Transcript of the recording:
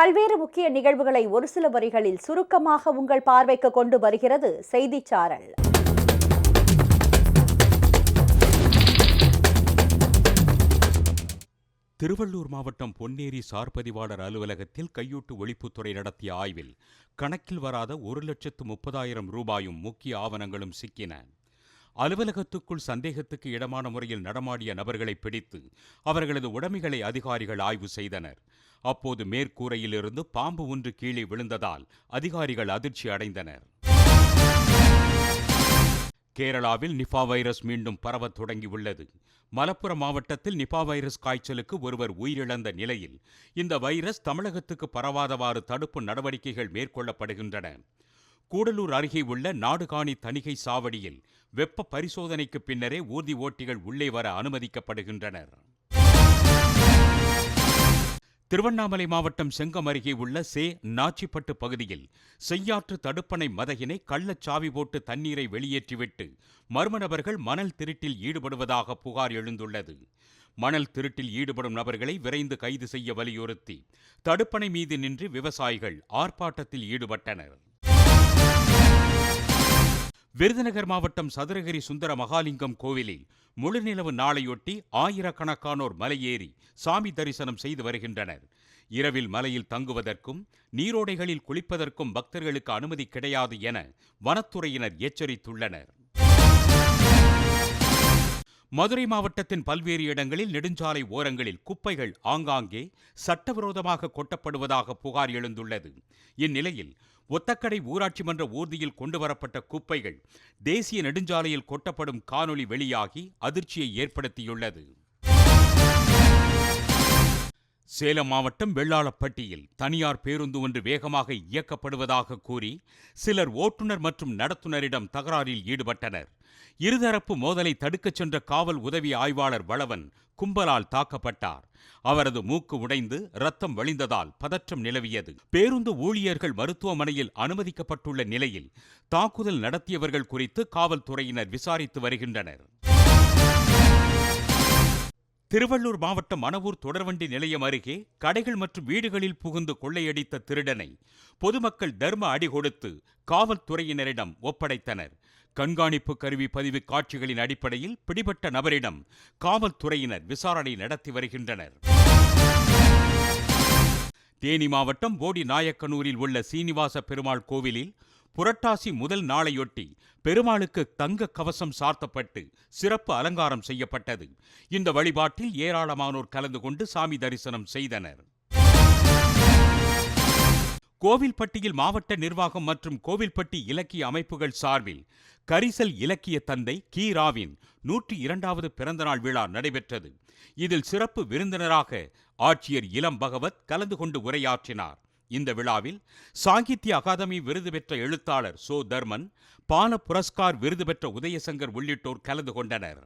பல்வேறு முக்கிய நிகழ்வுகளை ஒரு சில வரிகளில் சுருக்கமாக உங்கள் பார்வைக்கு கொண்டு வருகிறது செய்திச்சாரல். திருவள்ளூர் மாவட்டம் பொன்னேரி சார்பதிவாளர் அலுவலகத்தில் கையூட்டு ஒழிப்புத்துறை நடத்திய ஆய்வில் கணக்கில் வராத ஒரு லட்சத்து முப்பதாயிரம் ரூபாயும் முக்கிய ஆவணங்களும் சிக்கின. அலுவலகத்துக்குள் சந்தேகத்துக்கு இடமான முறையில் நடமாடிய நபர்களை பிடித்து அவர்களது உடைமைகளை அதிகாரிகள் ஆய்வு செய்தனர். அப்போது மேற்கூரையிலிருந்து பாம்பு ஒன்று கீழே விழுந்ததால் அதிகாரிகள் அதிர்ச்சி அடைந்தனர். கேரளாவில் நிபா வைரஸ் மீண்டும் பரவத் தொடங்கியுள்ளது. மலப்புரம் மாவட்டத்தில் நிபா வைரஸ் காய்ச்சலுக்கு ஒருவர் உயிரிழந்த நிலையில் இந்த வைரஸ் தமிழகத்துக்கு பரவாதவாறு தடுப்பு நடவடிக்கைகள் மேற்கொள்ளப்படுகின்றன. கூடலூர் அருகே உள்ள நாடுகாணி தணிகை சாவடியில் வெப்ப பரிசோதனைக்கு பின்னரே ஊர்தி ஓட்டிகள் உள்ளே வர அனுமதிக்கப்படுகின்றனர். திருவண்ணாமலை மாவட்டம் செங்கம் அருகே உள்ள சே நாச்சிப்பட்டு பகுதியில் செய்யாற்று தடுப்பணை மதகினை கள்ளச்சாவி போட்டு தண்ணீரை வெளியேற்றிவிட்டு மர்ம நபர்கள் மணல் திருட்டில் ஈடுபடுவதாக புகார் எழுந்துள்ளது. மணல் திருட்டில் ஈடுபடும் நபர்களை விரைந்து கைது செய்ய வலியுறுத்தி தடுப்பணை மீது நின்று விவசாயிகள் ஆர்ப்பாட்டத்தில் ஈடுபட்டனர். விருதுநகர் மாவட்டம் சதுரகிரி சுந்தர மகாலிங்கம் கோவிலில் முழுநிலவு நாளையொட்டி ஆயிரக்கணக்கானோர் மலையேறி சாமி தரிசனம் செய்து வருகின்றனர். இரவில் மலையில் தங்குவதற்கும் நீரோடைகளில் குளிப்பதற்கும் பக்தர்களுக்கு அனுமதி கிடையாது என வனத்துறையினர் எச்சரித்துள்ளனர். மதுரை மாவட்டத்தின் பல்வேறு இடங்களில் நெடுஞ்சாலை ஓரங்களில் குப்பைகள் ஆங்காங்கே சட்டவிரோதமாக கொட்டப்படுவதாக புகார் எழுந்துள்ளது. இந்நிலையில் ஒத்தக்கடை ஊராட்சி மன்ற ஊர்தியில் கொண்டுவரப்பட்ட குப்பைகள் தேசிய நெடுஞ்சாலையில் கொட்டப்படும் காணொளி வெளியாகி அதிர்ச்சியை ஏற்படுத்தியுள்ளது. சேலம் மாவட்டம் வெள்ளாளப்பட்டியில் தனியார் பேருந்து ஒன்று வேகமாக இயக்கப்படுவதாக கூறி சிலர் ஓட்டுநர் மற்றும் நடத்துனரிடம் தகராறில் ஈடுபட்டனர். இருதரப்பு மோதலை தடுக்கச் சென்ற காவல் உதவி ஆய்வாளர் வளவன் கும்பலால் தாக்கப்பட்டார். அவரது மூக்கு உடைந்து ரத்தம் வழிந்ததால் பதற்றம் நிலவியது. பேருந்து ஊழியர்கள் மருத்துவமனையில் அனுமதிக்கப்பட்டுள்ள நிலையில் தாக்குதல் நடத்தியவர்கள் குறித்து காவல்துறையினர் விசாரித்து வருகின்றனர். திருவள்ளூர் மாவட்டம் மணவூர் தொடர்வண்டி நிலையம் அருகே கடைகள் மற்றும் வீடுகளில் புகுந்து கொள்ளையடித்த திருடனை பொதுமக்கள் தர்ம அடி கொடுத்து காவல்துறையினரிடம் ஒப்படைத்தனர். கண்காணிப்பு கருவி பதிவு காட்சிகளின் அடிப்படையில் பிடிபட்ட நபரிடம் காவல்துறையினர் விசாரணை நடத்தி வருகின்றனர். தேனி மாவட்டம் போடி நாயக்கனூரில் உள்ள சீனிவாச பெருமாள் கோவிலில் புரட்டாசி முதல் நாளையொட்டி பெருமாளுக்கு தங்க கவசம் சார்த்தப்பட்டு சிறப்பு அலங்காரம் செய்யப்பட்டது. இந்த வழிபாட்டில் ஏராளமானோர் கலந்து கொண்டு சாமி தரிசனம் செய்தனர். கோவில்பட்டியில் மாவட்ட நிர்வாகம் மற்றும் கோவில்பட்டி இலக்கிய அமைப்புகள் சார்பில் கரிசல் இலக்கிய தந்தை கி. ராவின் நூற்றி இரண்டாவது பிறந்தநாள் விழா நடைபெற்றது. இதில் சிறப்பு விருந்தினராக ஆட்சியர் இளம் பகவத் கலந்து கொண்டு உரையாற்றினார். இந்த விழாவில் சாகித்ய அகாதமி விருது பெற்ற எழுத்தாளர் சோ தர்மன் பால புரஸ்கார் விருது பெற்ற உதயசங்கர் உள்ளிட்டோர் கலந்து கொண்டனர்.